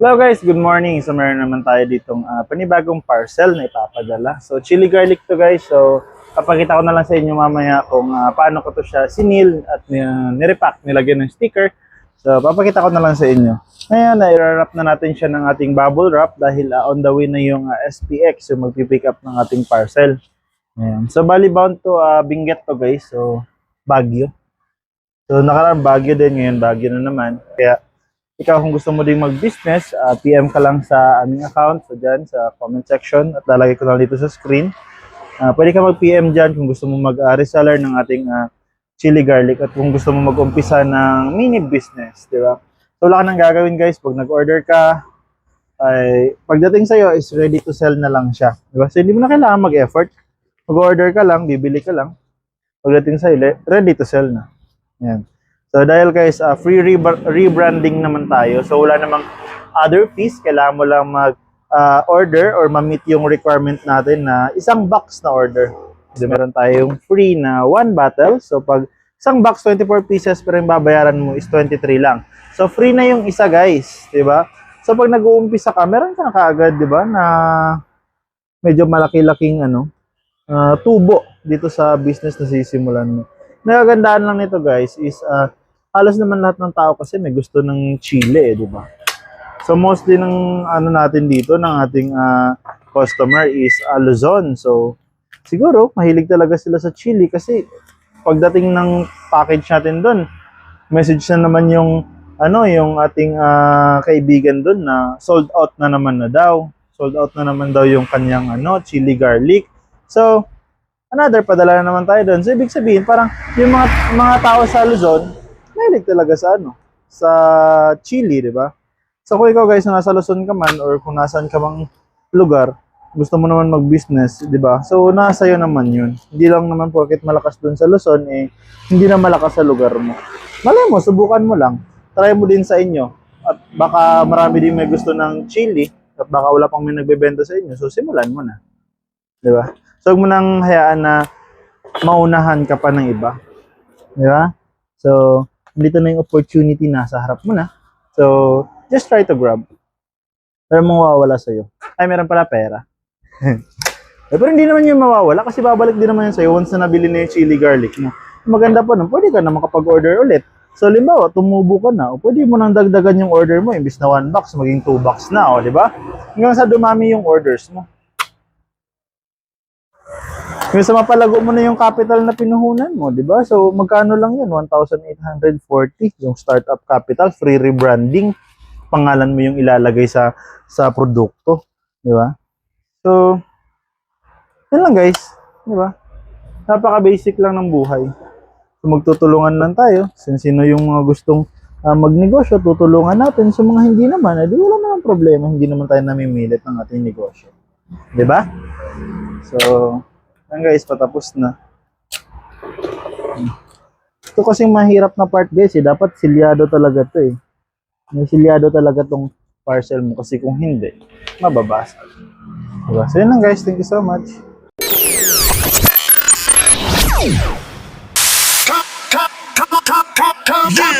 Hello guys, good morning. So meron naman tayo ditong ah, panibagong parcel na ipapadala. So chili garlic to guys. So papakita ko na lang sa inyo mamaya kung ah, paano ko to siya sinil at uh, nirepack, nilagyan ng sticker. So papakita ko na lang sa inyo. Ngayon, na-wrap na natin siya ng ating bubble wrap dahil ah, on the way na yung ah, SPX, yung magpipick up ng ating parcel. Ayan. So bali bound to ah, Benguet to guys. So Baguio. So nakaraan Baguio din ngayon, Baguio na naman. Kaya ikaw kung gusto mo ding mag-business, ah, PM ka lang sa aming account, so dyan sa comment section at lalagay ko lang dito sa screen. Ah, pwede ka mag-PM dyan kung gusto mo mag-reseller ng ating ah, chili garlic at kung gusto mo mag-umpisa ng mini business, di ba? So wala ka nang gagawin guys, pag nag-order ka, ay pagdating sa'yo is ready to sell na lang siya. Di ba? So hindi mo na kailangan mag-effort. Mag-order ka lang, bibili ka lang. Pagdating sa'yo, ready to sell na. Yan. So dahil guys, uh, free rebr- rebranding naman tayo. So wala namang other fees. Kailangan mo lang mag uh, order or ma-meet yung requirement natin na isang box na order. So meron tayong free na one bottle. So pag isang box 24 pieces pero yung babayaran mo is 23 lang. So free na yung isa guys, 'di ba? So pag nag-uumpisa ka, meron ka na kaagad, 'di ba, na medyo malaki-laking ano, ah, tubo dito sa business na sisimulan mo. Nagagandaan lang nito guys is ah, halos naman lahat ng tao kasi may gusto ng chile eh, di ba? So mostly ng ano natin dito ng ating ah, customer is ah, Luzon. So siguro mahilig talaga sila sa chili kasi pagdating ng package natin doon, message na naman yung ano yung ating ah, kaibigan doon na sold out na naman na daw. Sold out na naman daw yung kanyang ano chili garlic. So another padala na naman tayo doon. So ibig sabihin parang yung mga mga tao sa Luzon mahilig talaga sa ano, sa chili, di ba? So kung ikaw guys na nasa Luzon ka man or kung nasaan ka mang lugar, gusto mo naman mag-business, di ba? So nasa iyo naman yun. Hindi lang naman porket malakas doon sa Luzon, eh, hindi na malakas sa lugar mo. Malay mo, subukan mo lang. Try mo din sa inyo. At baka marami din may gusto ng chili, at baka wala pang may nagbebenta sa inyo. So simulan mo na. Di ba? So huwag mo nang hayaan na maunahan ka pa ng iba. Di ba? So, dito na yung opportunity nasa harap mo na. So, just try to grab. Pero mawawala sa'yo. Ay, meron pala pera. eh, pero hindi naman yung mawawala kasi babalik din naman yun sa'yo once na nabili na yung chili garlic mo. Maganda pa nun, pwede ka na makapag-order ulit. So, limbawa, tumubo ka na, o pwede mo nang dagdagan yung order mo, imbis na one box, maging two box na, o, di ba? Hanggang sa dumami yung orders mo. Yung sa mapalago mo na yung capital na pinuhunan mo, di ba? So, magkano lang yun? 1,840 yung startup capital, free rebranding. Pangalan mo yung ilalagay sa sa produkto, di ba? So, yun lang guys, di ba? Napaka-basic lang ng buhay. So, magtutulungan lang tayo. Since sino yung mga gustong ah, magnegosyo, tutulungan natin. Sa mga hindi naman, edi wala naman problema. Hindi naman tayo namimilit ng ating negosyo. Di ba? So, yan guys, patapos na. Ito kasi mahirap na part guys eh. Dapat silyado talaga to eh. May silyado talaga tong parcel mo kasi kung hindi, mababasa. Diba? So yun lang guys. Thank you so much. Yeah!